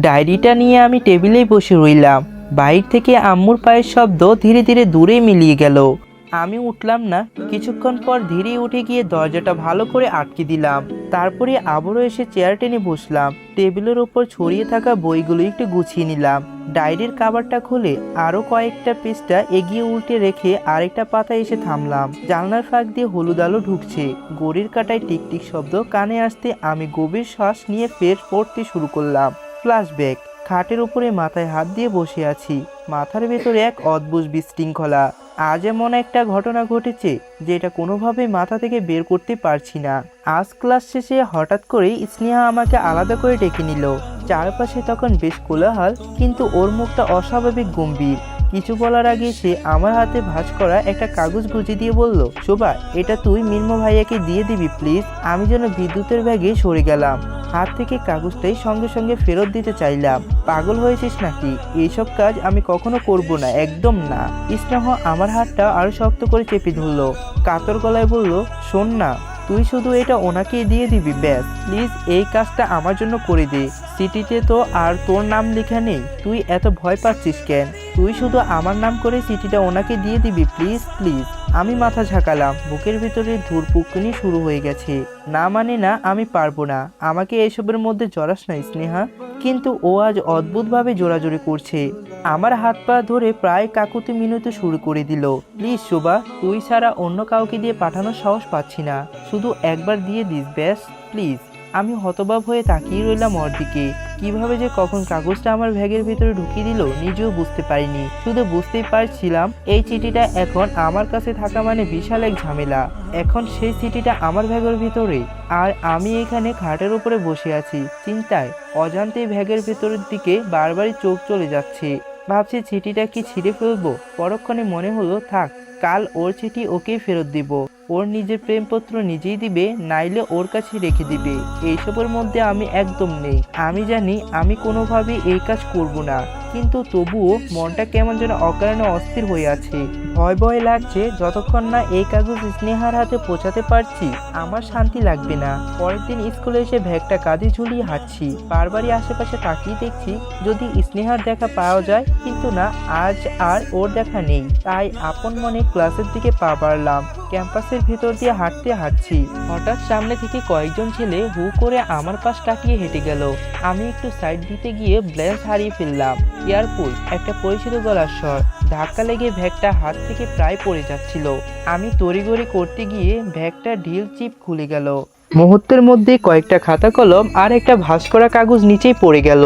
ডায়েরিটা নিয়ে আমি টেবিলেই বসে রইলাম। বাইর থেকে আম্মুর পায়ের শব্দ ধীরে ধীরে দূরে মিলিয়ে গেল। আমি উঠলাম না। কিছুক্ষণ পর ধীরে উঠে গিয়ে দরজাটা ভালো করে আটকে দিলাম। তারপরে আবারও এসে চেয়ার টেনে বসলাম। টেবিলের ওপর ছড়িয়ে থাকা বইগুলো একটু গুছিয়ে নিলাম। ডায়েরির কাভারটা খুলে আরও কয়েকটা পেজটা এগিয়ে উল্টে রেখে আরেকটা পাতায় এসে থামলাম। জানলার ফাঁক দিয়ে হলুদ আলো ঢুকছে। গড়ির কাটায় টিকটিক শব্দ কানে আসতে আমি গভীর শ্বাস নিয়ে ফের পড়তে শুরু করলাম। ফ্ল্যাশব্যাক, খাটের উপরে মাথায় হাত দিয়ে বসে আছি। মাথার ভেতরে এক অদ্ভুত বিশৃঙ্খলা। আজ এমন একটা ঘটনা ঘটেছে যেটা কোনোভাবে মাথা থেকে বের করতে পারছি না। আজ ক্লাস শেষে হঠাৎ করেই স্নেহা আমাকে আলাদা করে ডেকে নিল। চারপাশে তখন বেশ কোলাহল, কিন্তু ওর মুখটা অস্বাভাবিক গম্ভীর। কিছু বলার আগে সে আমার হাতে ভাঁজ করা একটা কাগজ গুছিয়ে দিয়ে বলল, শোভা, এটা তুই মির্ম ভাইয়াকে দিয়ে দিবি, প্লিজ। আমি যেন বিদ্যুতের ব্যাগে সরে গেলাম। হাত থেকে কাগজটাই সঙ্গে সঙ্গে ফেরত দিতে চাইলাম। পাগল হয়েছিস নাকি? এইসব কাজ আমি কখনো করব না, একদম না। স্নেহ আমার হাতটা আরও শক্ত করে চেপে ধরলো। কাতর গলায় বলল, শোন না, তুই শুধু এটা ওনাকেই দিয়ে দিবি, ব্যাস। প্লিজ, এই কাজটা আমার জন্য করে দে। চিঠিতে তো আর তোর নাম লেখা নেই। তুই এত ভয় পাচ্ছিস কেন? তুই শুধু আমার নাম করে চিঠিটা ওনাকে দিয়ে দিবি, প্লিজ প্লিজ। আমি মাথা ঝাঁকালাম, বুকের ভিতরে ধূরপুকুনি শুরু হয়ে গেছে। না মানে না, আমি পারব না। আমাকে এসবের মধ্যে জড়াস না স্নেহা। কিন্তু ও আজ অদ্ভুতভাবে জোরাজোরি করছে। আমার হাত পা ধরে প্রায় কাকুতি মিনতি শুরু করে দিল। প্লিজ, শোভা, তুই ছাড়া অন্য কাউকে দিয়ে পাঠানোর সাহস পাচ্ছি না। শুধু একবার দিয়ে দিস, ব্যাস, প্লিজ। আমি হতবাক হয়ে তাকিয়ে রইলাম ওর দিকে। কীভাবে যে কখন কাগজটা আমার ব্যাগের ভিতরে ঢুকিয়ে দিল, নিজেও বুঝতে পারিনি। শুধু বুঝতেই পারছিলাম, এই চিঠিটা এখন আমার কাছে থাকা মানে বিশাল এক ঝামেলা। এখন সেই চিঠিটা আমার ব্যাগের ভিতরে, আর আমি এখানে খাটের উপরে বসে আছি। চিন্তায় অজান্তেই ব্যাগের ভিতরের দিকে বারবারই চোখ চলে যাচ্ছে। ভাবছি চিঠিটা কি ছিঁড়ে ফেলব? পরক্ষণে মনে হলো, থাক, কাল ওর চিঠি ওকেই ফেরত দিব। ওর নিজের প্রেমপত্র নিজেই দিবে, নাইলে ওর কাছে রেখে দিবে। এইসবের মধ্যে আমি একদম নেই। আমি জানি আমি কোনোভাবে এই কাজ করব না, কিন্তু তবুও মনটা কেমন যেন অকারণে অস্থির হয়ে আছে। ভয় ভয় লাগছে যতক্ষণ না এই কাগজ স্নেহার হাতে পৌঁছাতে পারছি, আমার শান্তি লাগবে না। পরের দিন স্কুলে এসে ব্যাগটা কাঁধে ঝুলিয়ে হাঁটছি। বারবারই আশেপাশে তাকিয়ে দেখছি যদি স্নেহার দেখা পাওয়া যায়, কিন্তু না, আজ আর ওর দেখা নেই। তাই আপন মনে ক্লাসের দিকে পা বাড়লাম। ক্যাম্পাসের ভেতর দিয়ে হাঁটতে হাঁটছি। হঠাৎ সামনে থেকে কয়েকজন ছেলে হু করে আমার পাশ কাটিয়ে হেঁটে গেল। আমি একটু সাইড দিতে গিয়ে ব্লেন্স হারিয়ে ফেললাম। এয়ারপুল একটা পরিচিত গলার স্বর। ধাক্কা লেগে ভ্যাগটা হাত থেকে প্রায় পড়ে যাচ্ছিল। আমি তড়িঘড়ি করতে গিয়ে ভ্যাগটা ঢিল চিপ খুলে গেল। মুহূর্তের মধ্যে কয়েকটা খাতা কলম আর একটা ভাঁজ করা কাগজ নিচেই পড়ে গেল।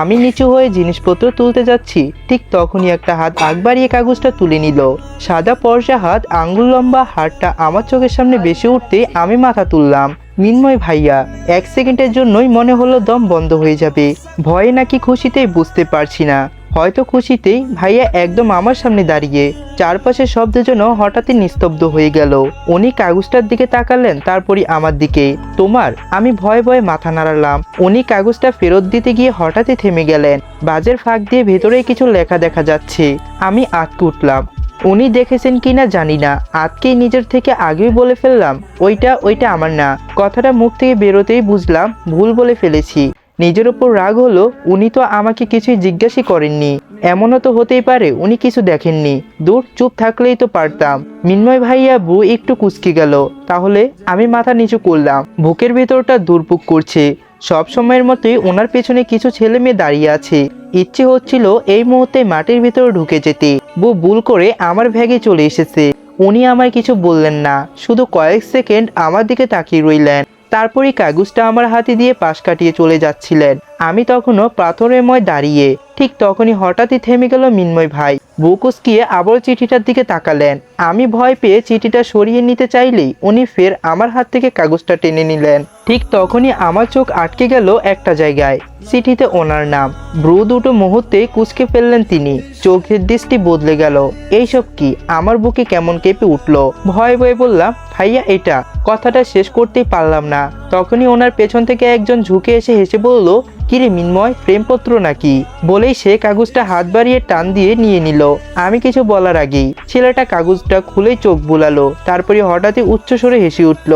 আমি নিচু হয়ে জিনিসপত্র তুলতে যাচ্ছি। ঠিক তখনই একটা হাত আগ বাড়িয়ে কাগজটা তুলে নিল। সাদা পর্সা হাত আঙ্গুল লম্বা, হাতটা আমার চোখের সামনে বেশি উঠতে আমি মাথা তুললাম। মিন্ময় ভাইয়া, এক সেকেন্ডের জন্যই মনে হলো দম বন্ধ হয়ে যাবে। ভয়ে নাকি খুশিতেই বুঝতে পারছি না। হয়তো খুশিতেই ভাইয়া একদম আমার সামনে দাঁড়িয়ে চারপাশের শব্দ যেন হঠাৎই নিস্তব্ধ হয়ে গেল। উনি কাগজটার দিকে তাকালেন, তারপরই আমার দিকে। তোমার, আমি ভয়ে ভয়ে মাথা নাড়ালাম। উনি কাগজটা ফেরত দিতে গিয়ে হঠাৎই থেমে গেলেন। বাজের ফাঁক দিয়ে ভেতরে কিছু লেখা দেখা যাচ্ছে। আমি আটকে উঠলাম। উনি দেখেছেন কিনা জানি না। আজকেই নিজের থেকে আগেই বলে ফেললাম, ওইটা ওইটা আমার না। কথাটা মুখ থেকে বেরোতেই বুঝলাম, ভুল বলে ফেলেছি। নিজের ওপর রাগ হলো, উনি তো আমাকে কিছুই জিজ্ঞাসা করেননি। এমনও তো হতেই পারে, উনি কিছু দেখেননি। দূর, চুপ থাকলেই তো পারতাম। মিন্ময় ভাইয়া বউ একটু কুচকে গেল। তাহলে আমি মাথা নিচু করলাম। বুকের ভেতরটা দুর্ভোগ করছে। সব সময়ের মতোই ওনার পেছনে কিছু ছেলে মেয়ে দাঁড়িয়ে আছে। ইচ্ছে হচ্ছিল এই মুহূর্তে মাটির ভিতরে ঢুকে যেতে। বউ ভুল করে আমার ভ্যাগে চলে এসেছে। উনি আমায় কিছু বললেন না। শুধু কয়েক সেকেন্ড আমার দিকে তাকিয়ে রইলেন। তারপরই কাগজটা আমার হাতে দিয়ে পাশ কাটিয়ে চলে যাচ্ছিলেন। আমি তখনও পাথরের ময় দাঁড়িয়ে, ঠিক তখনই হঠাৎই থেমে গেল মিন্ময় ভাই। বুকুসকিয়ে আবার চিঠিটার দিকে তাকালেন। আমি ভয় পেয়ে চিঠিটা সরিয়ে নিতে চাইলেই উনি ফের আমার হাত থেকে কাগজটা টেনে নিলেন। ঠিক তখনই আমার চোখ আটকে গেল একটা জায়গায়, চিঠিতে ওনার নাম। ব্রু দুটো মুহূর্তে কুচকে ফেললেন তিনি। চোখের দৃষ্টি বদলে গেল। এইসব কি? আমার বুকে কেমন কেঁপে উঠল। ভয়ে ভয়ে বললাম, ভাইয়া, এটা। কথাটা শেষ করতেই পারলাম না। তখনই ওনার পেছন থেকে একজন ঝুঁকে এসে হেসে বলল কিরে মিন্ময়, প্রেমপত্র নাকি? বলেই সে কাগজটা হাত বাড়িয়ে টান দিয়ে নিয়ে নিল। আমি কিছু বলার আগেই ছেলেটা কাগজটা খুলেই চোখ বুলালো তারপরে হঠাৎই উচ্চস্বরে হেসে উঠল,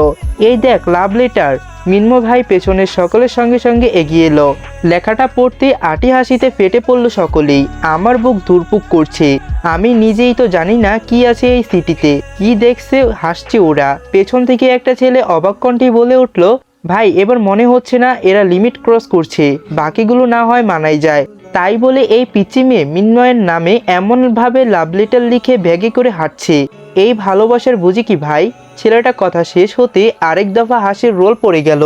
এই দেখ লাভ লেটার মিন্ম ভাই পেছনের সকলের সঙ্গে সঙ্গে এগিয়ে এলো। লেখাটা পড়তে আটি হাসিতে ফেটে পড়ল সকলেই, আমার বুক ধুরপুক করছে, আমি নিজেই তো জানি না কি আছে এই সিটিতে, কি দেখছে হাসছে ওরা। পেছন থেকে একটা ছেলে অবাক কণ্ঠে বলে উঠল ভাই, এবার মনে হচ্ছে না এরা লিমিট ক্রস করছে, বাকিগুলো না হয় মানাই যায়। তাই বলে এই পিচি মেয়ে মিন্ময়ের নামে এমনভাবে লাভ লেটার লিখে ব্যাগে করে হাঁটছে। এই ভালোবাসার বুঝি কি ভাই? ছেলেটা কথা শেষ হতে আরেক দফা হাসির রোল পড়ে গেল।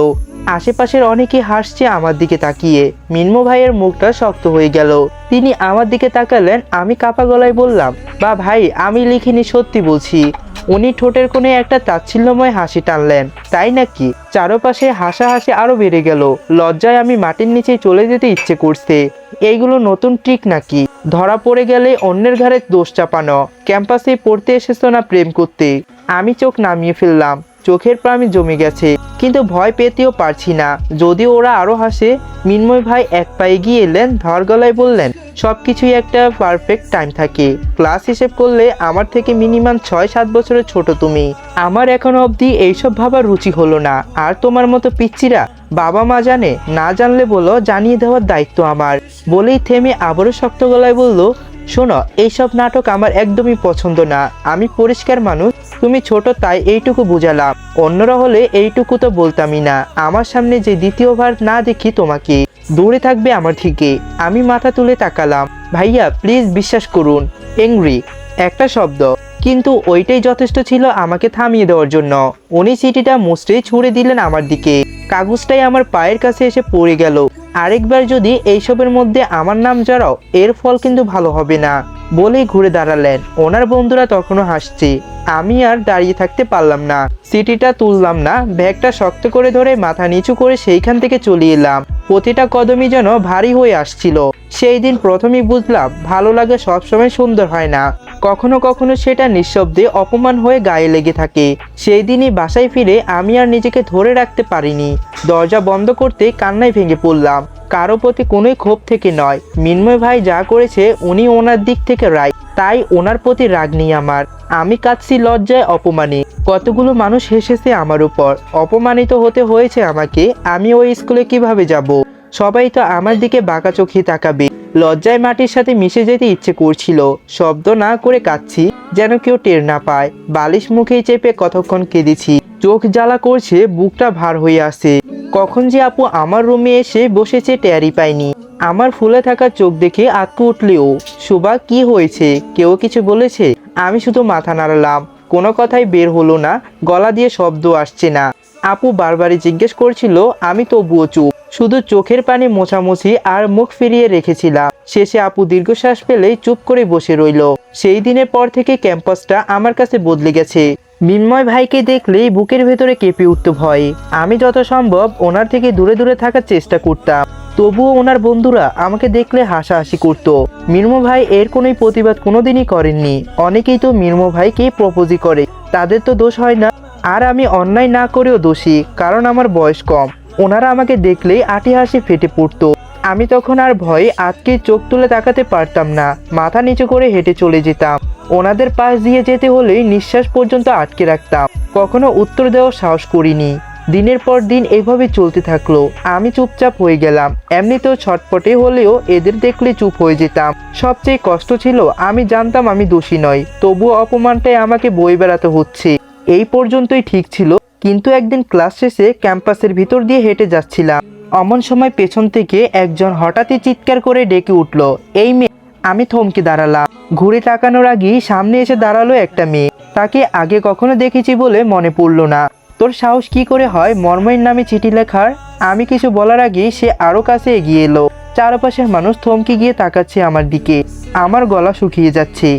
আশেপাশের অনেকে হাসছে আমার দিকে তাকিয়ে। মিন্ম ভাইয়ের মুখটা শক্ত হয়ে গেল। তিনি আমার দিকে তাকালেন, আমি কাপা গলায় বললাম, বা ভাই, আমি লিখিনি, সত্যি বলছি। উনি ঠোঁটের কোণে একটা তাচ্ছিল্যময় হাসি টানলেন, তাই নাকি? চারপাশে হাসাহাসি আরও বেড়ে গেল। লজ্জায় আমি মাটির নিচে চলে যেতে ইচ্ছে করছে, এইগুলো নতুন ট্রিক নাকি? ধরা পড়ে গেলে অন্যের ঘরে দোষ চাপানো, ক্যাম্পাসে পড়তে এসেছ না প্রেম করতে? আমি চোখ নামিয়ে ফেললাম চোখের প্রামী জমে গেছে। কিন্তু ভয় পেতেও পারছি না। যদি ওরা আরও হাসে, মিন্ময় ভাই এক পায়ে গিয়ে এলেন, ধর গলায় বললেন সব কিছুই একটা পারফেক্ট টাইম থাকে। ক্লাস হিসেব করলে আমার থেকে মিনিমাম ছয় সাত বছরের ছোট তুমি। আমার এখনও অবধি এইসব ভাবার রুচি হলো না। আর তোমার মতো পিচ্চিরা বাবা মা জানে, না জানলে বলো, জানিয়ে দেওয়ার দায়িত্ব আমার। বলেই থেমে আবারও শক্ত গলায় বলল শোনো, এইসব নাটক আমার একদমই পছন্দ না। আমি পরিষ্কার মানুষ, তুমি ছোট, তাই এইটুকু বুঝালাম। অন্যরা হলে এইটুকু তো বলতামই না। আমার সামনে যে দ্বিতীয়বার না দেখি তোমাকে। দূরে থাকবে আমার থেকে আমি মাথা তুলে তাকালাম। ভাইয়া, প্লিজ বিশ্বাস করুন। এংরি একটা শব্দ। কিন্তু ওইটাই যথেষ্ট ছিল আমাকে থামিয়ে দেওয়ার জন্য। উনি চিঠিটা মুচড়ে ছুঁড়ে দিলেন আমার দিকে। কাগজটাই আমার পায়ের কাছে এসে পড়ে গেল। আরেকবার যদি এইসবের মধ্যে আমার নাম জড়াও, এর ফল কিন্তু ভালো হবে না, বলেই ঘুরে দাঁড়ালেন। ওনার বন্ধুরা তখনও হাসছে। আমি আর দাঁড়িয়ে থাকতে পারলাম না। সিটিটা তুললাম না, ব্যাগটা শক্ত করে ধরে মাথা নিচু করে সেইখান থেকে চলে এলাম। প্রতিটা কদমই যেন ভারী হয়ে আসছিল। সেই দিন প্রথমেই বুঝলাম, ভালো লাগে সবসময় সুন্দর হয় না। কখনো কখনো সেটা নিঃশব্দে অপমান হয়ে গায়ে লেগে থাকে। সেই দিনই বাসায় ফিরে আমি আর নিজেকে ধরে রাখতে পারিনি। দরজা বন্ধ করতে কান্নায় ভেঙে পড়লাম। কারও প্রতি কোনোই ক্ষোভ থেকে নয়। মিন্ময় ভাই যা করেছে, উনি ওনার দিক থেকে রায় তাই ওনার প্রতি রাগ নেই আমার। আমি কাঁদছি, লজ্জায় অপমানে কতগুলো মানুষ হেসেছে আমার উপর। অপমানিত হতে হয়েছে আমাকে। আমি ওই স্কুলে কীভাবে যাব? সবাই তো আমার দিকে বাঁকা চোখে তাকাবে। লজ্জায় মাটির সাথে মিশে যেতে ইচ্ছে করছিল। শব্দ না করে কাঁদছি। যেন কেউ টের না পায়। বালিশ মুখে চেপে কতক্ষণ কেঁদেছি। চোখ জ্বালা করছে, বুকটা ভার হয়ে আসে কখন যে আপু আমার রুমে এসে বসেছে টেয়ারি পাইনি। আমার ফুলে থাকা চোখ দেখে আতকে উঠলেও সুবা, কি হয়েছে? কেউ কিছু বলেছে? আমি শুধু মাথা নাড়লাম। কোনো কথাই বের হলো না। গলা দিয়ে শব্দ আসছে না। আপু বারবারই জিজ্ঞেস করছিল, আমি তবুও চুপ শুধু চোখের পানি মোছামুছি আর মুখ ফিরিয়ে রেখেছিলাম। শেষে আপু দীর্ঘশ্বাস পেলেই চুপ করে বসে রইল। সেই দিনের পর থেকে ক্যাম্পাসটা আমার কাছে বদলে গেছে। মিন্ময় ভাইকে দেখলেই বুকের ভেতরে কেঁপে উঠত ভয়। আমি যত সম্ভব ওনার থেকে দূরে দূরে থাকার চেষ্টা করতাম। তবুও ওনার বন্ধুরা আমাকে দেখলে হাসাহাসি করত। মির্ম ভাই এর কোনোই প্রতিবাদ কোনোদিনই করেননি। অনেকেই তো মির্ম ভাইকে প্রপোজই করে। তাদের তো দোষ হয় না আর আমি অন্যায় না করেও দোষী, কারণ আমার বয়স কম। ওনারা আমাকে দেখলেই আটি হাসি ফেটে পড়তো। আমি তখন আর ভয়ে আজকে চোখ তুলে তাকাতে পারতাম না, মাথা নিচু করে হেঁটে চলে যেতাম। ওনাদের পাশ দিয়ে যেতে হলেই নিঃশ্বাস পর্যন্ত আটকে রাখতাম। কখনো উত্তর দেওয়ার সাহস করিনি। দিনের পর দিন এভাবে চলতে থাকল। আমি চুপচাপ হয়ে গেলাম। এমনিতেও ছটপটে হলেও এদের দেখলে চুপ হয়ে যেতাম। সবচেয়ে কষ্ট ছিল, আমি জানতাম আমি দোষী নই। তবুও অপমানটাই আমাকে বই বেড়াতে হচ্ছে। এই পর্যন্তই ঠিক ছিল, কিন্তু একদিন ক্লাস শেষে ক্যাম্পাসের ভিতর দিয়ে হেঁটে যাচ্ছিলাম। অমন সময় পেছন থেকে একজন হঠাৎই চিৎকার করে ডেকে উঠল, এই মেয়ে। আমি থমকে দাঁড়ালাম। ঘুরে তাকানোর আগেই সামনে এসে দাঁড়াল একটা মেয়ে। তাকে আগে কখনো দেখেছি বলে মনে পড়ল না। তোর সাহস কি করে হয় মর্মের নামে চিঠি লেখার? আমি কিছু বলার আগেই সে আরও কাছে এগিয়ে এলো। চারপাশের মানুষ থমকে গিয়ে তাকাচ্ছে আমার দিকে। আমার গলা শুকিয়ে যাচ্ছে।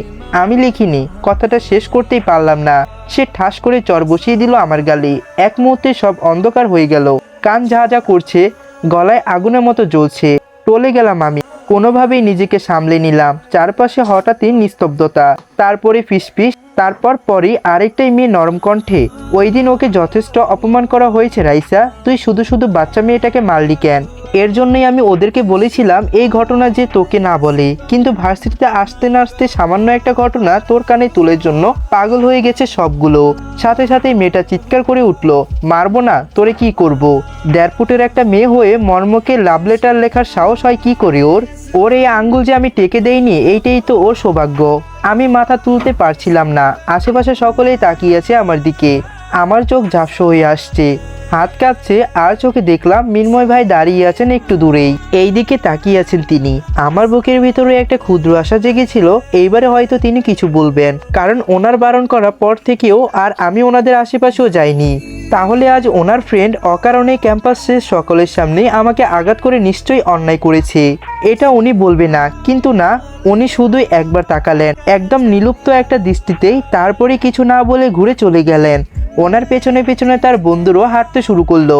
আমি লিখিনি, কথাটা শেষ করতেই পারলাম না। সে ঠাস করে চর বসিয়ে দিল আমার গালে। এক মুহূর্তে সব অন্ধকার হয়ে গেল। কান যা করছে, গলায় আগুনের মতো জ্বলছে। টলে গেলাম আমি। কোনোভাবেই নিজেকে সামলে নিলাম। চারপাশে হঠাৎই নিস্তব্ধতা। তারপরে ফিসফিস, তারপর পরে আরেকটাই মেয়ে নরম কণ্ঠে, ওই দিন ওকে যথেষ্ট অপমান করা হয়েছে, রাইসা। তুই শুধু শুধু বাচ্চা মেয়েটাকে মারলি কেন? এর জন্যই আমি ওদেরকে বলেছিলাম, এই ঘটনা যে তোকে না বলে। কিন্তু ভার্সিটিতে আসতে না আসতে সামান্য একটা ঘটনা তোর কানে তুলের জন্য পাগল হয়ে গেছে সবগুলো। সাথে সাথে মেয়েটা চিৎকার করে উঠল, মারবো না, তোরে কি করব। দেড় ফুটের একটা মেয়ে হয়ে মর্মকে লাভ লেটার লেখার সাহস হয় কি করে ওর? ওর এই আঙ্গুল যে আমি টেকে দেইনি, এইটাই তো ওর সৌভাগ্য। আমি মাথা তুলতে পারছিলাম না, আশেপাশে সকলেই তাকিয়ে আছে আমার দিকে। আমার চোখ ঝাপসা হয়ে আসছে। হাত কাঁপছে, আর চোখে দেখলাম মিন্ময় ভাই দাঁড়িয়ে আছেন একটু দূরেই। এই দিকে তাকিয়ে আছেন তিনি। আমার বুকের ভিতরে একটা ক্ষুদ্র আশা জেগেছিল, এইবারে হয়তো তিনি কিছু বলবেন। কারণ ওনার বারণ করার পর থেকেও আর আমি ওনাদের আশেপাশেও যাইনি। তাহলে আজ ওনার ফ্রেন্ড অকারণে ক্যাম্পাসে সকলের সামনে আমাকে আঘাত করে নিশ্চয়ই অন্যায় করেছে। এটা উনি বলবে না, কিন্তু না, উনি শুধুই একবার তাকালেন। একদম নিলুপ্ত একটা দৃষ্টিতেই তারপরে কিছু না বলে ঘুরে চলে গেলেন। ওনার পেছনে পেছনে তার বন্ধুরও হাঁটতে শুরু করল।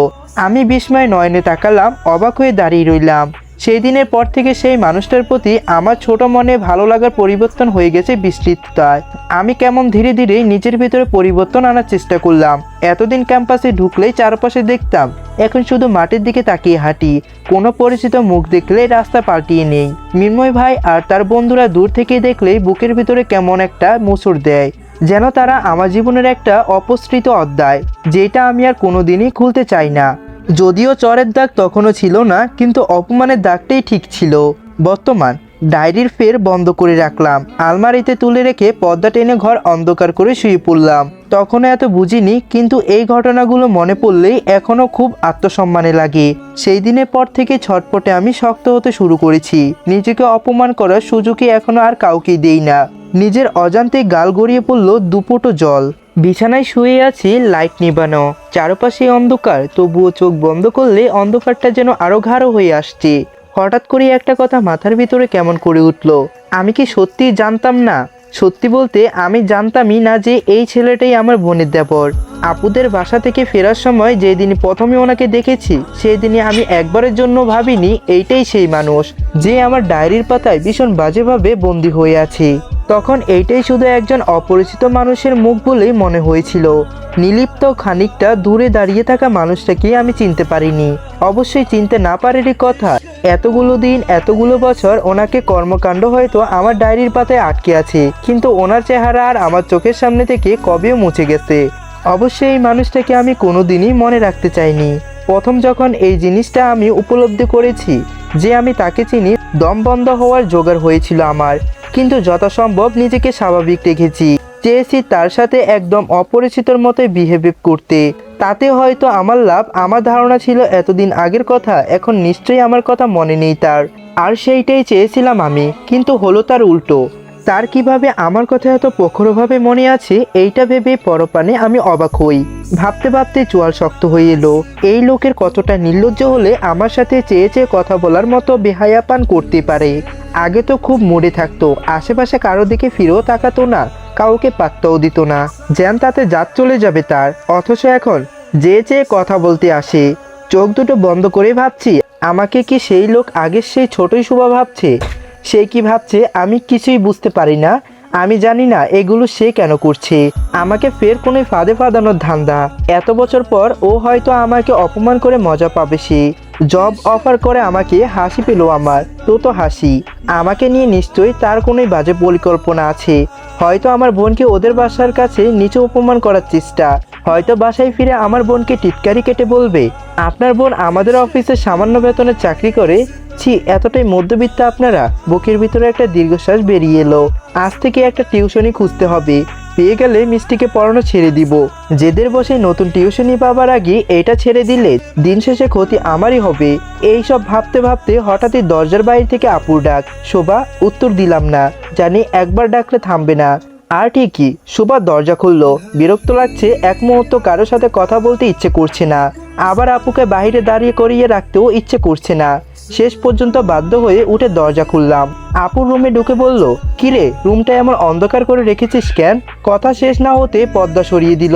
আমি বিস্ময় নয়নে তাকালাম, অবাক হয়ে দাঁড়িয়ে রইলাম। সেই দিনের পর থেকে সেই মানুষটার প্রতি আমার ছোট মনে ভালো লাগার পরিবর্তন হয়ে গেছে বিস্তৃততায়। আমি কেমন ধীরে ধীরে নিজের ভিতরে পরিবর্তন আনার চেষ্টা করলাম। এতদিন ক্যাম্পাসে ঢুকলেই চারপাশে দেখতাম, এখন শুধু মাটির দিকে তাকিয়ে হাঁটি। কোনো পরিচিত মুখ দেখলে রাস্তা পাল্টিয়ে নেই। মিন্ময় ভাই আর তার বন্ধুরা দূর থেকে দেখলেই বুকের ভিতরে কেমন একটা মুসুর দেয়। যেন তারা আমার জীবনের একটা অপসৃত অধ্যায়, যেটা আমি আর কোনোদিনই খুলতে চাই না। যদিও চরের দাগ তখনও ছিল না, কিন্তু অপমানের দাগটাই ঠিক ছিল। বর্তমান, ডায়েরির ফের বন্ধ করে রাখলাম। আলমারিতে তুলে রেখে পর্দা টেনে ঘর অন্ধকার করে শুয়ে পড়লাম। তখনও এত বুঝিনি, কিন্তু এই ঘটনাগুলো মনে পড়লেই এখনও খুব আত্মসম্মানে লাগে। সেই দিনের পর থেকে ছটপটে আমি শক্ত হতে শুরু করেছি। নিজেকে অপমান করার সুযোগই এখনও আর কাউকেই দেই না। নিজের অজান্তে গাল গড়িয়ে পড়ল দুপোটো জল। বিছানায় শুয়ে আছি লাইট নিবানো। চারপাশে অন্ধকার, তবুও চোখ বন্ধ করলে অন্ধকারটা যেন আরও ঘাড়ো হয়ে আসছে। হঠাৎ করে একটা কথা মাথার ভিতরে কেমন করে উঠল? আমি কি সত্যি জানতাম না? সত্যি বলতে আমি জানতামই না যে এই ছেলেটাই আমার বোনের দেবর। আপুদের বাসা থেকে ফেরার সময় যেদিন প্রথমে ওনাকে দেখেছি সেই দিনে আমি একবারের জন্য ভাবিনি এইটাই সেই মানুষ, যে আমার ডায়েরির পাতায় ভীষণ বাজেভাবে বন্দি হয়ে আছে। তখন এইটাই শুধু একজন অপরিচিত মানুষের মুখ বলেই মনে হয়েছিল। নিলিপ্ত খানিকটা দূরে দাঁড়িয়ে থাকা মানুষটাকে আমি চিনতে পারিনি। অবশ্যই চিনতে না পারেরই কথা, এতগুলো দিন, এতগুলো বছর ওনাকে কর্মকাণ্ড হয়তো আমার ডায়েরির পাতায় আটকে আছে, কিন্তু ওনার চেহারা আর আমার চোখের সামনে থেকে কবেও মুছে গেছে? অবশ্যই এই মানুষটাকে আমি কোনোদিনই মনে রাখতে চাইনি। প্রথম যখন এই জিনিসটা আমি উপলব্ধি করেছি যে আমি তাকে চিনি, দম বন্ধ হওয়ার জোগাড় হয়েছিল আমার। কিন্তু যথাসম্ভব নিজেকে স্বাভাবিক রেখেছি। চেয়েছি তার সাথে একদম অপরিচিতর মতোই বিহেভিভ করতে। তাতে হয়তো আমার লাভ, আমার ধারণা ছিল এতদিন আগের কথা, এখন নিশ্চয়ই আমার কথা মনে নেই তার। আর সেইটাই চেয়েছিলাম আমি, কিন্তু হলো তার উল্টো। তার কীভাবে আমার কথা এত প্রখরভাবে মনে আছে, এইটা ভেবে পরপানে আমি অবাক হই। ভাবতে ভাবতে চোয়াল শক্ত হয়ে এলো। এই লোকের কতটা নির্লজ্জ হলে আমার সাথে চেয়ে চেয়ে কথা বলার মতো বেহায়াপান করতে পারে। আগে তো খুব মরে থাকতো, আশেপাশে কারও দিকে ফিরেও তাকাতো না, কাউকে পাত্তাও দিত না। যেন তাতে জাত চলে যাবে তার। অথচ এখন যে চেয়ে কথা বলতে আসে, চোখ দুটো বন্ধ করে ভাবছি, আমাকে কি সেই লোক আগের সেই ছোটই শুভা ভাবছে? সে কি ভাবছে, আমি কিছুই বুঝতে পারি না। আমি জানি না এগুলো সে কেন করছে। আমাকে ফের কোনো ফাঁদে ফাঁদানোর ধান্দা। এত বছর পর ও হয়তো আমাকে অপমান করে মজা পাবে সে। জব অফার করে আমাকে হাসি পেল আমার। তো তো হাসি। আমাকে নিয়ে নিশ্চয়ই তার কোনোই বাজে পরিকল্পনা আছে। হয়তো আমার বোনকে ওদের বাসার কাছে নিচে অপমান করার চেষ্টা। হয়তো বাসায় ফিরে আমার বোনকে টিটকারি কেটে বলবে, আপনার বোন আমাদের অফিসে সামান্য বেতনে চাকরি করে ছি, এতটাই মধ্যবিত্ত আপনারা, বুকের ভিতরে একটা দীর্ঘশ্বাস বেরিয়ে এলো। আজ থেকে একটা টিউশনি খুঁজতে হবে। পেয়ে গেলে মিষ্টিকে পড়ানো ছেড়ে দিব। জেদের বসে নতুন টিউশনি পাবার আগে এটা ছেড়ে দিলে দিন শেষে ক্ষতি আমারই হবে। এই সব ভাবতে ভাবতে হঠাৎই দরজার বাইরে থেকে আপুর ডাক। শোভা, উত্তর দিলাম না। জানি একবার ডাকলে থামবে না। আর ঠিকই, শোভা দরজা খুললো। বিরক্ত লাগছে, এক মুহূর্ত কারোর সাথে কথা বলতে ইচ্ছে করছে না। আবার আপুকে বাইরে দাঁড়িয়ে করিয়ে রাখতেও ইচ্ছে করছে না। শেষ পর্যন্ত বাধ্য হয়ে উঠে দরজা খুললাম। আপুর রুমে ঢুকে বলল, কিরে রুমটা এমন অন্ধকার করে রেখেছিস কেন? কথা শেষ না হতে পর্দা সরিয়ে দিল।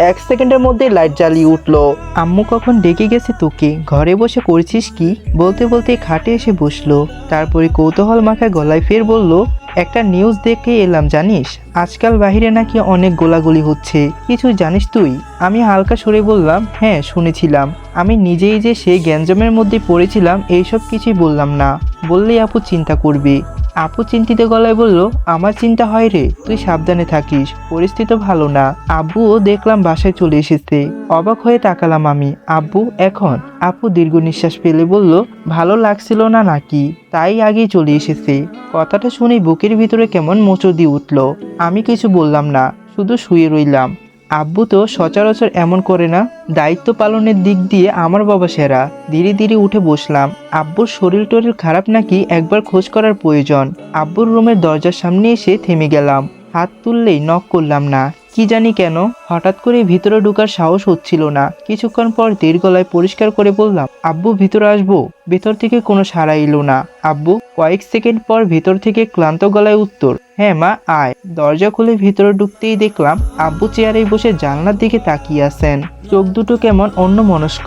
এক সেকেন্ডের মধ্যে লাইট জ্বালিয়ে উঠল। আম্মু কখন ডেকে গেছে তোকে? ঘরে বসে করছিস কি? বলতে বলতে খাটে এসে বসল। তারপরে কৌতূহল মাখা গলায় ফের বলল একটা নিউজ দেখে এলাম, জানিস? আজকাল বাহিরে নাকি অনেক গোলাগুলি হচ্ছে। কিছু জানিস তুই? আমি হালকা সরে বললাম হ্যাঁ শুনেছিলাম। আমি নিজেই যে সে গ্যাঞ্জমের মধ্যে পড়েছিলাম, এইসব কিছুই বললাম না। বললেই আপু চিন্তা করবে। আপু চিন্তিত গলায় বলল, আমার চিন্তা হয় রে, তুই সাবধানে থাকিস, পরিস্থিতি ভালো না। আব্বুও দেখলাম বাসায় চলে এসেছে। অবাক হয়ে তাকালাম আমি। আব্বু, এখন? আপু দীর্ঘ নিঃশ্বাস ফেলে বলল, ভালো লাগছিল না নাকি? তাই আগেই চলে এসেছে। কথাটা শুনে বুকের ভিতরে কেমন মোচড় দিয়ে উঠল। আমি কিছু বললাম না, শুধু শুয়ে রইলাম। আব্বু তো সচরাচর এমন করে না। দায়িত্ব পালনের দিক দিয়ে আমার বাবা সেরা। ধীরে ধীরে উঠে বসলাম। আব্বুর শরীর টরীর খারাপ নাকি একবার খোঁজ করার প্রয়োজন। আব্বুর রুমের দরজার সামনে এসে থেমে গেলাম। হাত তুললেই নখ করলাম না। কি জানি কেন, হঠাৎ করে ভিতরে ঢোকার সাহস হচ্ছিল না। কিছুক্ষণ পর দীর্ঘ গলায় পরিষ্কার করে বললাম, আব্বু, ভিতরে আসব? ভেতর থেকে কোনো সাড়া এলো না। আব্বু, কয়েক সেকেন্ড পর ভিতর থেকে ক্লান্ত গলায় উত্তর হ্যাঁ মা, আয়। দরজা খুলে ভিতরে ঢুকতেই দেখলাম, আব্বু চেয়ারে বসে জানলার দিকে তাকিয়ে আছেন। চোখ দুটো কেমন অন্য মনস্ক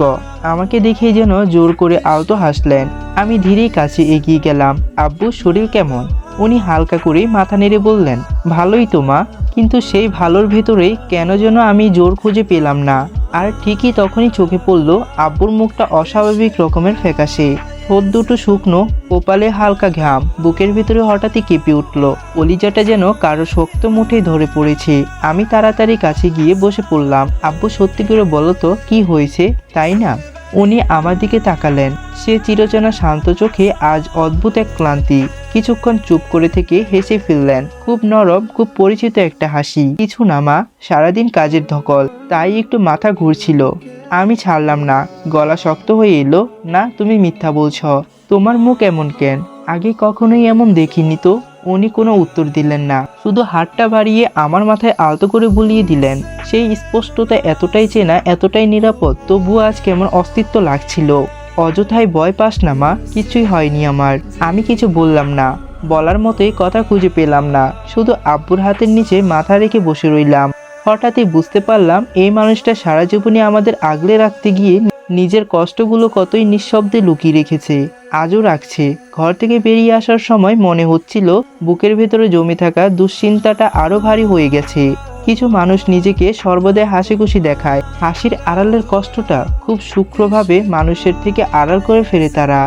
আমাকে দেখেই যেন জোর করে আলতো হাসলেন। আমি ধীরেই কাছে এগিয়ে গেলাম। আব্বু, শরীর কেমন? উনি হালকা করে মাথা নেড়ে বললেন, ভালোই তো মা। কিন্তু সেই ভালোর ভেতরেই কেন যেন আমি জোর খুঁজে পেলাম না। আর ঠিকই তখনই চোখে পড়ল আব্বুর মুখটা অস্বাভাবিক রকমের ফ্যাকাশে। ঠোঁট দুটো শুকনো, কপালে হালকা ঘাম বুকের ভিতরে হঠাৎই কেঁপে উঠল। অলিজাটা যেন কারও শক্ত মুঠে ধরে পড়েছে। আমি তাড়াতাড়ি কাছে গিয়ে বসে পড়লাম। আব্বু সত্যি করে বলো তো কি হয়েছে? তাই না? উনি আমার দিকে তাকালেন। সে চিরচেনা শান্ত চোখে আজ অদ্ভুত এক ক্লান্তি। কিছুক্ষণ চুপ করে থেকে হেসে ফেললেন। খুব নরম, খুব পরিচিত একটা হাসি। কিছু না মা, সারাদিন কাজের ধকল, তাই একটু মাথা ঘুরছিল। আমি ছাড়লাম না। গলা শক্ত হয়ে এলো, না, তুমি মিথ্যা বলছ। তোমার মুখ এমন কেন? আগে কখনোই এমন দেখিনি তো। উনি কোনো উত্তর দিলেন না। শুধু হাতটা বাড়িয়ে আমার মাথায় আলতো করে বুলিয়ে দিলেন। সেই স্পষ্টতা এতটাই চেনা, এতটাই নিরাপদ তবু আজ কেমন অস্তিত্ব লাগছিল। অযথায় ভয় পাস না, মা, কিছুই হয়নি আমার। আমি কিছু বললাম না। বলার মতোই কথা খুঁজে পেলাম না। শুধু আব্বুর হাতের নিচে মাথা রেখে বসে রইলাম। হঠাৎই বুঝতে পারলাম এই মানুষটা সারা জীবনে আমাদের আগলে রাখতে গিয়ে নিজের কষ্টগুলো কতই নিঃশব্দে লুকিয়ে রেখেছে, আজও রাখছে। ঘর থেকে বেরিয়ে আসার সময় মনে হচ্ছিল, বুকের ভেতরে জমে থাকা দুশ্চিন্তাটা আরও ভারী হয়ে গেছে। কিছু মানুষ নিজেকে সর্বদাই হাসি খুশি দেখায়। হাসির আড়ালের কষ্টটা খুব সূক্ষ্মভাবে মানুষের থেকে আড়াল করে ফেলে তারা।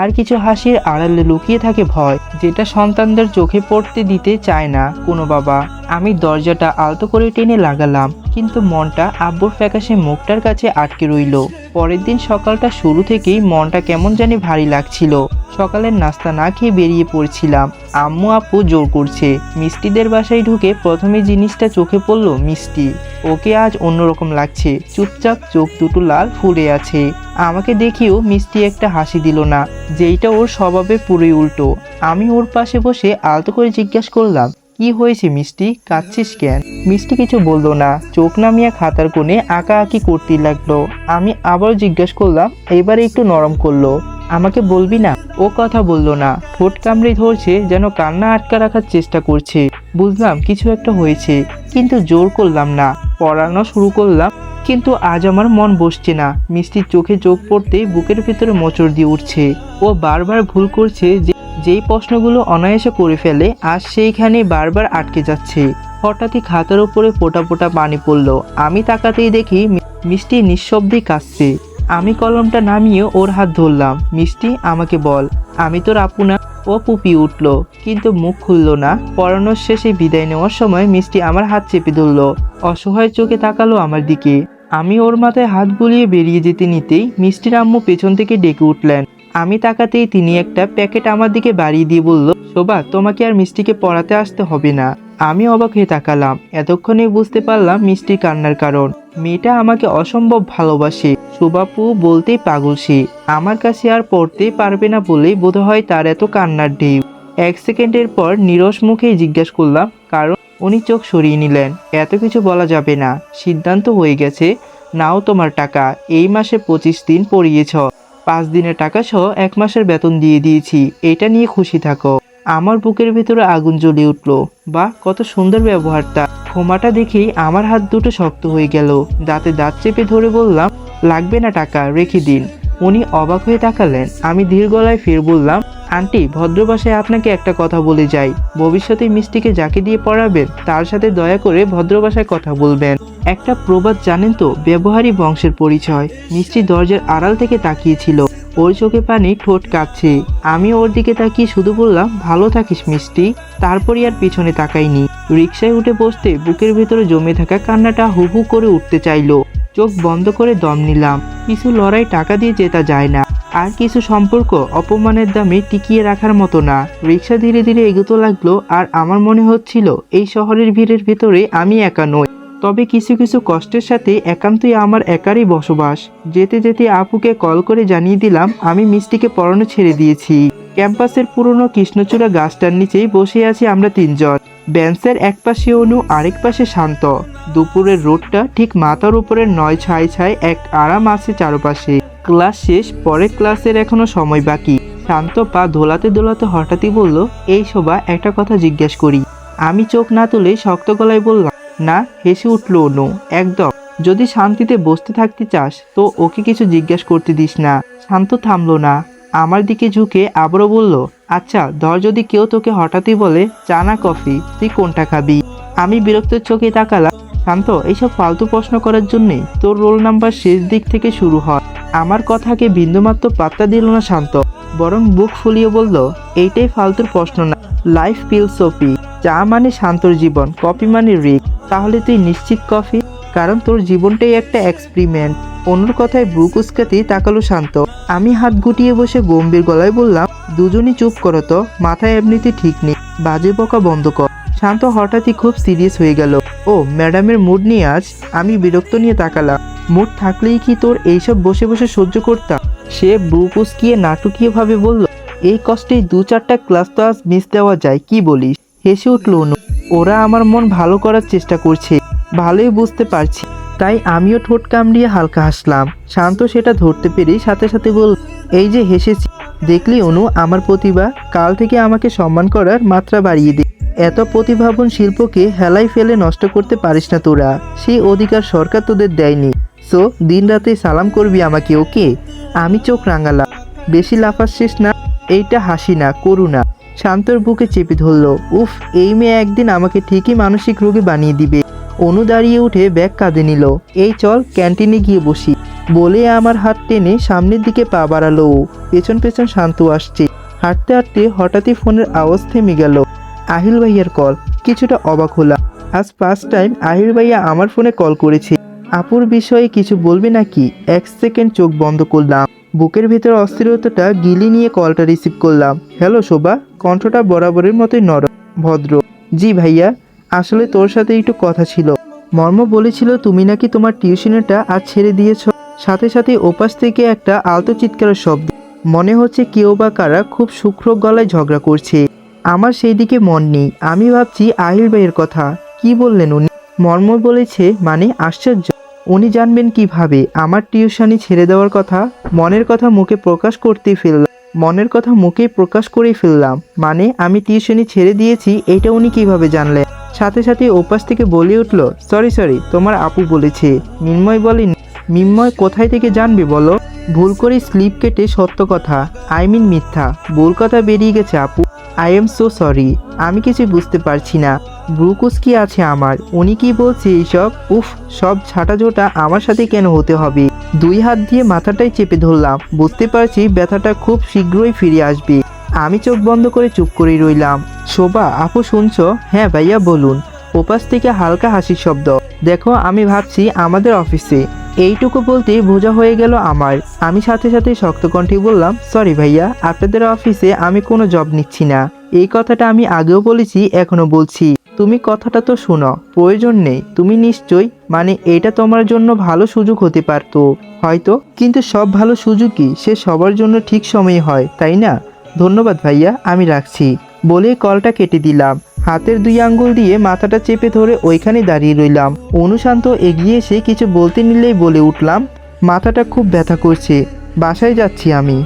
আর কিছু হাসির আড়ালে লুকিয়ে থাকে ভয়, যেটা সন্তানদের চোখে পড়তে দিতে চায় না কোনো বাবা। আমি দরজাটা আলতো করে টেনে লাগালাম, কিন্তু মনটা আব্বুর ফ্যাকাশে মুখটার কাছে আটকে রইল। পরের দিন সকালটা শুরু থেকেই মনটা কেমন জানি ভারী লাগছিল। সকালের নাস্তা না খেয়ে বেরিয়ে পড়ছিলাম। আম্মু আপু জোর করছে। মিষ্টিদের বাসায় ঢুকে প্রথমে জিনিসটা চোখে পড়ল মিষ্টি। ওকে আজ অন্যরকম লাগছে। চুপচাপ চোখ দুটো লাল ফুলে আছে। আমাকে দেখিও মিষ্টি একটা হাসি দিল না। যেইটা ওর স্বভাবে পুরোই উল্টো। আমি ওর পাশে বসে আলতো করে জিজ্ঞাসা করলাম, কি হয়েছে মিষ্টি? কাঁদছিস কেন? মিষ্টি কিছু বলল না। চোখ নামিয়ে খাতার কোণে আঁকা আঁকি করতে লাগল। আমি আবার জিজ্ঞেস করলাম, এবারে একটু নরম করল? আমাকে বলবি না। ও কথা বলল না। ঠোঁট কামড়ে ধরছে যেন কান্না আটকা রাখার চেষ্টা করছে। বুঝলাম কিছু একটা হয়েছে, কিন্তু জোর করলাম না। পড়ানো শুরু করলাম, কিন্তু আজ আমার মন বসছে না। মিষ্টির চোখে চোখ পড়তেই বুকের ভিতরে মোচড় দিয়ে উঠছে। ও বারবার ভুল করছে যে, যেই প্রশ্নগুলো অনায়াসে করে ফেলে, আজ সেইখানে বারবার আটকে যাচ্ছে। হঠাৎই খাতার উপরে ফোটা ফোটা পানি পড়ল। আমি তাকাতেই দেখি মিষ্টি নিঃশব্দেই কাঁদছে। আমি কলমটা নামিয়ে ওর হাত ধরলাম। মিষ্টি, আমাকে বল, আমি তোর আপু না? ও পুপি উঠল, কিন্তু মুখ খুললো না। পড়ানোর শেষে বিদায় নেওয়ার সময় মিষ্টি আমার হাত চেপে ধরলো। অসহায় চোখে তাকালো আমার দিকে। আমি ওর মাথায় হাত বুলিয়ে বেরিয়ে যেতে নিতেই মিষ্টির আম্মু পেছন থেকে ডেকে উঠলেন। আমি তাকাতেই তিনি একটা প্যাকেট আমার দিকে বাড়িয়ে দিয়ে বলল, শোভা, তোমাকে আর মিষ্টিকে পড়াতে আসতে হবে না। আমি অবাক হয়ে তাকালাম। এতক্ষণে বুঝতে পারলাম মিষ্টি কান্নার কারণ। মেয়েটা আমাকে অসম্ভব ভালোবাসে। সুবাপু বলতেই পাগল সে। আমার কাছে আর পড়তে পারবে না বলেই বোধহয় তার এত কান্নার ঢেউ। এক সেকেন্ডের পর নিরস মুখেই জিজ্ঞাসা করলাম, কারণ উনি চোখ সরিয়ে নিলেন। এত কিছু বলা যাবে না। সিদ্ধান্ত হয়ে গেছে। নাও তোমার টাকা। এই মাসে পঁচিশ দিন পড়িয়েছ। পাঁচ দিনের টাকা সহ এক মাসের বেতন দিয়ে দিয়েছি। এটা নিয়ে খুশি থাকো। আমার বুকের ভেতরে আগুন জ্বলে উঠল। বা কত সুন্দর ব্যবহারটা। ক্ষমাটা দেখেই আমার হাত দুটো শক্ত হয়ে গেল। দাঁতে দাঁত চেপে ধরে বললাম, লাগবে না টাকা, রেখে দিন। উনি অবাক হয়ে তাকালেন। আমি ধীর গলায় ফের বললাম, আন্টি, ভদ্র ভাষায় আপনাকে একটা কথা বলে যাই। ভবিষ্যতে মিষ্টিকে যাকে দিয়ে পড়াবেন, তার সাথে দয়া করে ভদ্র ভাষায় কথা বলবেন। একটা প্রবাদ জানেন তো ব্যবহারী বংশের পরিচয়। মিষ্টি দরজার আড়াল থেকে তাকিয়েছিল। ওর চোখে পানি ঠোঁট কাঁপছে। আমি ওর দিকে তাকিয়ে শুধু বললাম, ভালো থাকিস মিষ্টি। তারপরই আর পিছনে তাকাইনি। রিক্সায় উঠে বসতে বুকের ভেতরে জমে থাকা কান্নাটা হু হু করে উঠতে চাইলো। চোখ বন্ধ করে দম নিলাম। কিছু লড়াই টাকা দিয়ে জেতা যায় না। আর কিছু সম্পর্ক অপমানের দামে টিকিয়ে রাখার মতো না। রিক্সা ধীরে ধীরে এগোতে লাগল আর আমার মনে হচ্ছিল, এই শহরের ভিড়ের ভেতরে আমি একা নই। তবে কিছু কিছু কষ্টের সাথে একান্তই আমার একারই বসবাস। যেতে যেতে আপুকে কল করে জানিয়ে দিলাম, আমি মিষ্টিকে পড়ানো ছেড়ে দিয়েছি। ক্যাম্পাসের পুরনো কৃষ্ণচূড়া গাছটার নিচেই বসে আছি আমরা তিনজন। বেঞ্চের এক পাশে অনু, আরেক পাশে শান্ত। দুপুরের রোডটা ঠিক মাথার উপরে নয় ছায় ছায় এক আরাম আছে চারপাশে। ক্লাস শেষ, পরের ক্লাসের এখনও সময় বাকি। শান্ত পা দোলাতে দোলাতে হঠাৎই বলল, এই শোভা, একটা কথা জিজ্ঞেস করি। আমি চোখ না তুলে শক্ত গলায় বললাম না, হেসে উঠল অনু। একদম। যদি শান্তিতে বসতে থাকতে চাস, তো ওকে কিছু জিজ্ঞেস করতে দিস না। শান্ত থামলো না। আমার দিকে ঝুঁকে আবারও বলল আচ্ছা ধর যদি কেউ তোকে হঠাৎই বলে, চা না, কফি, তুই কোনটা খাবি? আমি বিরক্তের চোখে তাকালাম। শান্ত, এইসব ফালতু প্রশ্ন করার জন্যেই তোর রোল নাম্বার শেষ দিক থেকে শুরু হয়। আমার কথাকে বিন্দুমাত্র পাত্তা দিল না শান্ত। বরং বুক ফুলিয়ে বলল, এইটাই ফালতুর প্রশ্ন না। লাইফ ফিলসফি চা মানে শান্তর জীবন, কফি মানে রিক। তাহলে তুই নিশ্চিত কফি? কারণ তোর জীবনটাই একটা এক্সপেরিমেন্ট অনুর কথায় ব্রু কুচকাতেই তাকালো শান্ত। আমি হাত গুটিয়ে বসে গম্ভীর গলায় বললাম, দুজনই চুপ করো তো, মাথায় এমনিতে ঠিক নেই। বাজে বকা বন্ধ কর। শান্ত হঠাৎই খুব সিরিয়াস হয়ে গেল। ও, ম্যাডামের মুড নিয়ে আজ আমি বিরক্ত নিয়ে তাকালাম। মুড থাকলেই কি তোর এইসব বসে বসে সহ্য করতাম? সে ব্রু কুচকিয়ে নাটকীয়ভাবে বলল এই কষ্টেই দু চারটা ক্লাস তো আজ মিস দেওয়া যায়, কি বলিস? হেসে উঠল অনু। ওরা আমার মন ভালো করার চেষ্টা করছে, ভালোই বুঝতে পারছি। তাই আমিও ঠোঁট কামড়িয়ে হালকা হাসলাম। শান্ত সেটা ধরতে পেরে সাথে সাথে বল, এই যে হেসেছি। দেখলি অনু, আমার প্রতিভা, কাল থেকে আমাকে সম্মান করার মাত্রা বাড়িয়ে দে। এত প্রতিভাবন শিল্পকে হেলাই ফেলে নষ্ট করতে পারিস না তোরা। সেই অধিকার সরকার তোদের দেয়নি। সো দিন রাতে সালাম করবি আমাকে, ওকে? আমি চোখ রাঙালাম। বেশি লাফাচ্ছিস না এইটা হাসি না, করুণা। শান্তর বুকে চেপে ধরলো, উফ, এই মেয়ে একদিন আমাকে ঠিকই মানসিক রোগী বানিয়ে দিবে। অনু দাঁড়িয়ে উঠে ব্যাগ কাঁধে নিল, এই চল ক্যান্টিনে গিয়ে বসি। বলে আমার হাত টেনে সামনের দিকে পা বাড়ালো। পেছন পেছন শান্ত আসছে। হাঁটতে হাঁটতে হঠাৎই ফোনের আওয়াজ থেমে গেল। আহিল ভাইয়ার কল। কিছুটা অবাক হলাম। আজ ফার্স্ট টাইম আহিল ভাইয়া আমার ফোনে কল করেছে। আপুর বিষয়ে কিছু বলবে নাকি? এক সেকেন্ড চোখ বন্ধ করলাম। বুকের ভেতর অস্থিরতাটা গিলি নিয়ে কলটা রিসিভ করলাম। হ্যালো শোভা, কণ্ঠটা বরাবরের মতোই নরম, ভদ্র। জি ভাইয়া, আসলে তোর সাথে একটু কথা ছিল। মর্ম বলেছিল তুমি নাকি তোমার টিউশনেটা আর ছেড়ে দিয়েছ। সাথে সাথে ওপাশ থেকে একটা আলতো চিৎকারের শব্দ। মনে হচ্ছে কেউ বা কারা খুব শুক্র গলায় ঝগড়া করছে। আমার সেই দিকে মন নেই। আমি ভাবছি আহিল ভাইয়ের কথা। কি বললেন উনি? মর্ম বলেছে মানে আশ্চর্য। উনি জানবেন কীভাবে আমার টিউশনি ছেড়ে দেওয়ার কথা মনের কথা মুখে প্রকাশ করতেই ফেললাম। মনের কথা মুখে প্রকাশ করেই ফেললাম। মানে আমি টিউশনি ছেড়ে দিয়েছি, এটা উনি কীভাবে জানলেন? সাথে সাথে ওপাশ থেকে বলে উঠল, সরি সরি, তোমার আপু বলেছে। মিন্ময় বলেন মিন্ময় কোথায় থেকে জানবে বলো? ভুল করে স্লিপ কেটে সত্য কথা, আই মিন মিথ্যা। ভুল কথা বেরিয়ে গেছে আপু। I am so sorry. আমি কিছু বুঝতে পারছি না। ব্রুকুস কি আছে আমার। উনি কি বলছে এইসব? উফ, সব ঝাঁটাঝোটা আমার সাথে কেন হতে হবে? দুই হাত দিয়ে মাথাটাই চেপে ধরলাম। বুঝতে পারছি ব্যথাটা খুব শীঘ্রই ফিরে আসবে। আমি চোখ বন্ধ করে চুপ করেই রইলাম। শোভা, আপু শুনছো? হ্যাঁ ভাইয়া, বলুন। ওপাশ থেকে হালকা হাসির শব্দ। দেখো, আমি ভাবছি আমাদের অফিসে। এইটুকু বলতে বোঝা হয়ে গেল আমার। আমি সাথে সাথে শক্ত কণ্ঠে বললাম, সরি ভাইয়া, আপনাদের অফিসে আমি কোনো জব নিচ্ছি না। এই কথাটা আমি আগেও বলেছি এখনও বলছি। তুমি কথাটা তো শোনো, প্রয়োজন নেই। তুমি নিশ্চয়ই মানে এটা তোমার জন্য ভালো সুযোগ হতে পারতো। হয়তো, কিন্তু সব ভালো সুযোগই সে সবার জন্য ঠিক সময়ে হয়, তাই না? ধন্যবাদ ভাইয়া, আমি রাখছি। বলে কলটা কেটে দিলাম। হাতের দুই আঙ্গুল দিয়ে মাথাটা চেপে ধরে ওইখানে দাঁড়িয়ে রইলাম। অনুশান্ত এগিয়ে এসে কিছু বলতে নিলেই বলে উঠলাম, মাথাটা খুব ব্যথা করছে, বাসায় যাচ্ছি আমি।